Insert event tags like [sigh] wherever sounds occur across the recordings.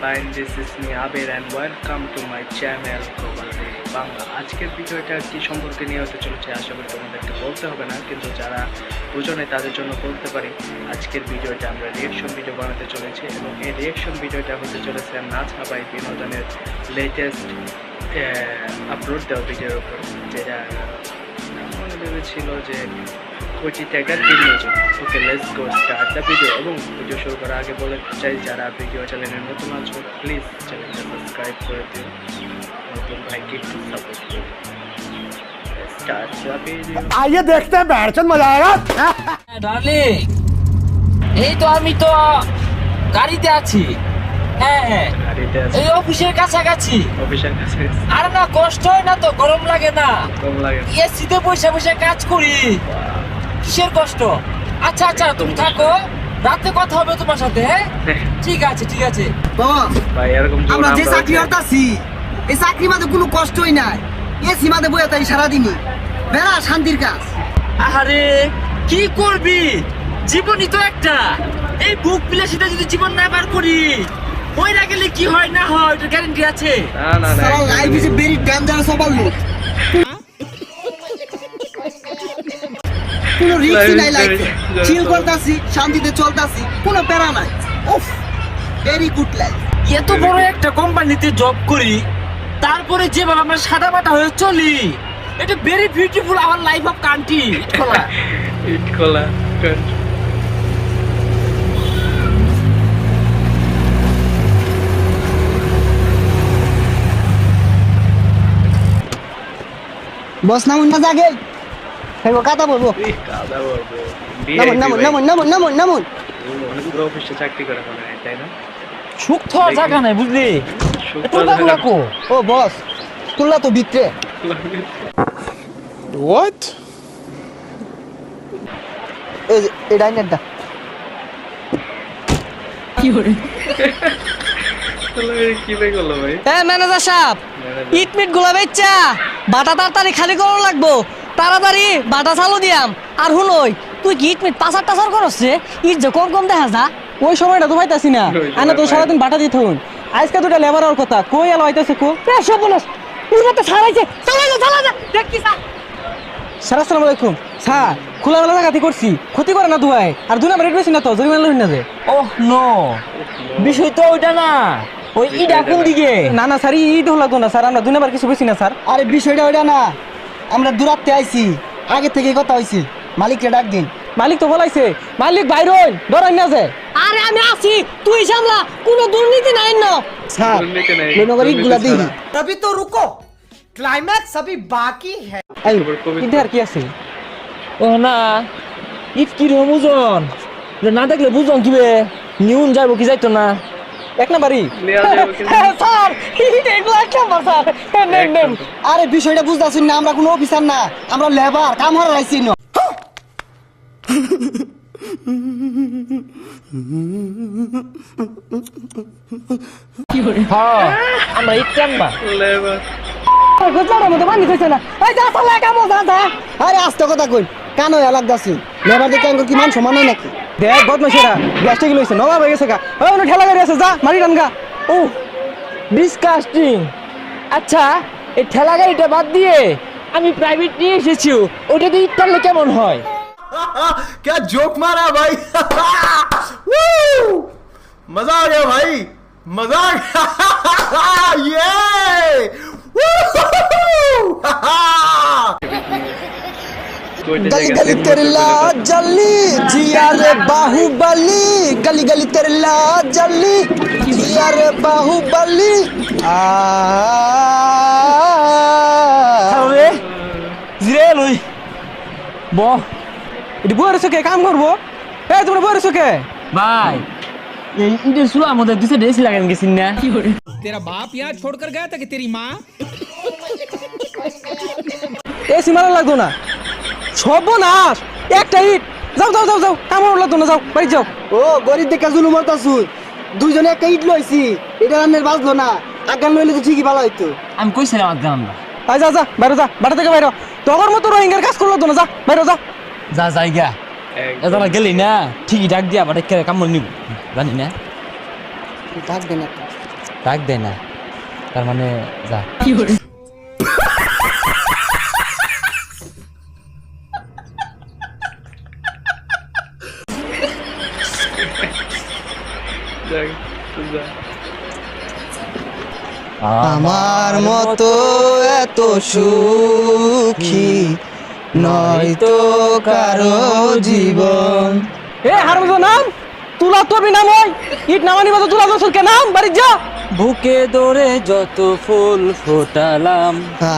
fine. This is me and welcome to my channel Global Bangla আজকের ভিডিওটা কি সম্পর্কে নিয়ে হতে চলেছে, আশা করি তোমাদেরকে বলতে হবে না, কিন্তু যারা বুঝনে তাদের জন্য বলতে পারি, আজকের ভিডিওটা আমরা রিয়েকশন ভিডিও বানাতে চলেছি এবং এই রিয়েকশন ভিডিওটা হতে চলেছে নাচ হাবাই বিনোদনের লেটেস্ট আপলোড দেওয়া ভিডিওর উপর, যেটা ভেবেছিল যে কোটি টাকার বিনিয়োজন okay let's go start the video এবং ভিডিও শুরু করার আগে বলে চাই যারা ভিডিও চ্যানেলে নতুন আছো প্লিজ চ্যানেলটা সাবস্ক্রাইব করে দিও নতুন ভাইকে একটু সাপোর্ট করো স্টার্ট দ্য ভিডিও आइए देखते हैं बैठचंद मजा आएगा ডার্লিং এই তো আমি তো গাড়িতে আছি হ্যাঁ হ্যাঁ গাড়িতে আছে এই অফিসের কাছাকাছি। অফিসের আর না কষ্ট হয় না তো? গরম লাগে না? লাগে এসিতে বসে বসে কাজ করি। কিসের কষ্ট? আচ্ছা আচ্ছা তুমি থাকো। রাতে কথা হবে তোমার সাথে হ্যাঁ? ঠিক আছে ঠিক আছে। বাবা ভাই এরকম আমরা যে চাকরি। করতেছি এই চাকরি মাঝে কোনো কষ্টই নাই। এ সীমাতে বয়ে তাই সারাদিনই। বেড়া শান্তির কাজ। আরে কি করবি? জীবনই তো একটা। এই বুক বিলাসিতা যদি জীবন না বার করি ওই না গেলে কি হয় না হয় ওটার গ্যারান্টি আছে? না না না life is very dangerous over লোক কোনো রিস্ক নাই লাইফে চিল করতাছি শান্তিতে চলতাছি কোনো প্যারা নাই। উফ ভেরি গুড লাইফ এত বড় একটা কোম্পানিতে জব করি তারপরে যেভাবে আমরা সাদা মাটা হয়ে চলি এটা very beautiful our life of country it খোলা [laughs] বস নামুন না জাগে হেগো কাটা বলব। এই কাদা বলব। নামুন নামুন নামুন নামুন নামুন নামুন। অনেক বড় অফিসে চাকরি করে মনে হয় তাই না? সুখ তো জায়গা নাই বুঝলি? ও বস। তো ভিতরে। What? এই এই ডাইনারটা কি করল ভাই? ম্যানেজার সাহেব ইট মিটগুলা বেচ্চা বাটা তাড়াতাড়ি খালি করো লাগবো। তাড়াতাড়ি বাটা চালু দিয়াম। আর হুনই তুই কি ইট মিট পাচার টাচার করছে ইট যে কম কম দেখা যা ওই সময়টা তো পাইতাছি না। আনা তো। সারাদিন বাটা দিতে হন আজকে দুটা লেবার আর কথা। কই আলো আইতাছে কো? এ সবনস পুরো তো ছাড়াইছে চালা যা চালা যা। দেখতি সা স্যার আসসালামু আলাইকুম। স্যার খোলা মেলা জায়গাতে করছি। ক্ষতি করে না দুয়াই আর দুই নাম্বার রেট বেশি না তো জরিমানা লই না যে। Oh no. বিষয় তো ওইটা না। ওই ইডা কোন দিকে না না স্যার ইট হলো লাগতো না স্যার আমরা দুই নাম্বার কিছু বেশি না স্যার আরে বিষয়টা ওইটা না আমরা দূরাত্তে আইছি আগে থেকে কথা হইছে মালিককে ডাক দিন মালিক তো বলাইছে মালিক বাইর হইন ডরাই না যে আরে আমি আছি তুই সামলা কোনো দুর্নীতি নাই ন স্যার দুর্নীতি নাই, লনগর ইটগুলা দুর্নীতি দিই ছাড়া। अभी तो रुको क्लाइमैक्स अभी बाकी है এই তারপর কবিতা। ইট আর কি আছে ও না ইট কি রকম ওজন এটা না দেখলে বুঝন কিবে নিউন যাইব কি যাইতো না এক নাম্বারই। যাবে কিন্তু। স্যার এগুলো এক নাম্বার স্যার। নেন নেন। আরে বিষয়টা বুঝতাছুন না আমরা কোনো অফিসার না আমরা লেবার কাম হারা আইছি ন। হ্যাঁ। আমরা ইট টানবা লেবার। গোজলার মধ্যে বানি কইছে না। এই যা চালা কামো যা যা আরে আস্তে কথা কই। কান হয়ে লাগতাছি। লেবার দেখে আঙ্গুর কি মান সমান হয় নাকি? দেখ বদমাশেরা গ্যাসটা কি লইছে নবাব হয়ে গেছে গা ওই অন্য ঠেলা গাড়ি আছে যা মারি টান গা ও ডিসকাস্টিং আচ্ছা এই ঠেলা গাড়িটা বাদ দিয়ে আমি প্রাইভেট নিয়ে এসেছি ওটা দিয়ে ইট টানলে কেমন হয় [laughs] क्या जोक मारा भाई Woo! मजा आ गया भाई मजा आ गया [laughs] কইতে [laughs] गली জায়গা गली तेरे ला जल्ली जिया रे बाहुबली गली गली तेरे ला जल्ली जिया रे बाहुबली आ তাহলে জিরে লই ব এটি বইয়ের চোখে কাম করবো এই তোমরা বইয়ের চোখে ভাই এই ইটের চুলা আমাদের দুসে ডেসি লাগান গেছিন না तेरा बाप यहाँ छोड़कर गया था कि तेरी माँ এ সীমানা লাগতো না সর্বনাশ! একটা ইট! যাও যাও যাও যাও! কাম করা লাগতো না যাও বাড়ি যাও। ও গরিব দেখে জুলুম হতাছু দুইজনে একটা ইট লইছি। এটা রান্নের বাজলো না। আগান লইলে তো ঠিকই ভালো হইতো। আমি কইছিলাম একদম আমরা। আয় যা যা বাইরে যা বাড়ি থেকে বাইরে তোমার মতো রোহিঙ্গার কাজ করল তো না যা বাইরে যা। যা জায়গা একদম। এতটা গেলি না ঠিকই ডাক দিয়া বাটে কেড়ে কামড় নিব। জানি না। ডাকবে না। ডাক দেয় না। তার মানে যা। যাক, আমার মতো এত সুখী নয়তো কারও জীবন। এ নাম? তুলা তো নাম ওই ইট নামানি মতো তুলা তো কে নাম বাড়ি যা বুকে দৌড়ে যত ফুল ফোটালাম আ,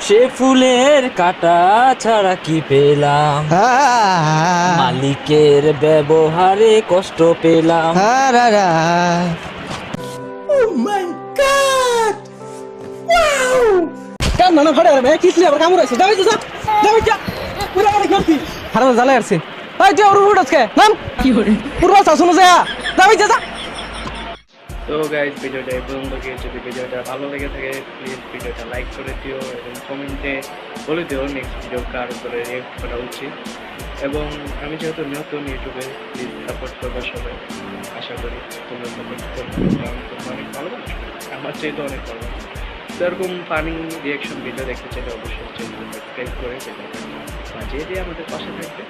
সে ফুলের কাটা ছাড়া কি পেলাম আ, মালিকের ব্যবহারে কষ্ট পেলাম আ, রা, রা। কাম না না ফাড়ে রে কিসলি আবার কামড় আছে যাবে যা যাবে যা পুরো আমার করছি হারমজ জ্বালাই আসছে নাম? কি করে পুরো শাসন যা। যাবে যা যা। তো গাইজ ভিডিওটা এই পর্যন্ত গিয়ে যদি ভিডিওটা ভালো লেগে থাকে প্লিজ ভিডিওটা লাইক করে দিও এবং কমেন্টে বলে দিও নেক্সট ভিডিও কার উপরে রিয়েক্ট করা উচিত। এবং আমি যেহেতু নতুন ইউটিউবে প্লিজ সাপোর্ট করবে সবাই। আশা করি তোমরা সাপোর্ট করবে কারণ তোমরা অনেক ভালোবাসো। আমার চেয়ে তো অনেক ভালো। তো এরকম ফানি রিয়াকশন ভিডিও দেখতে চাইলে অবশ্যই চ্যানেল সাবস্ক্রাইব করে ভিডিওটা বাজিয়ে দিয়ে আমাদের পাশে থাকবে।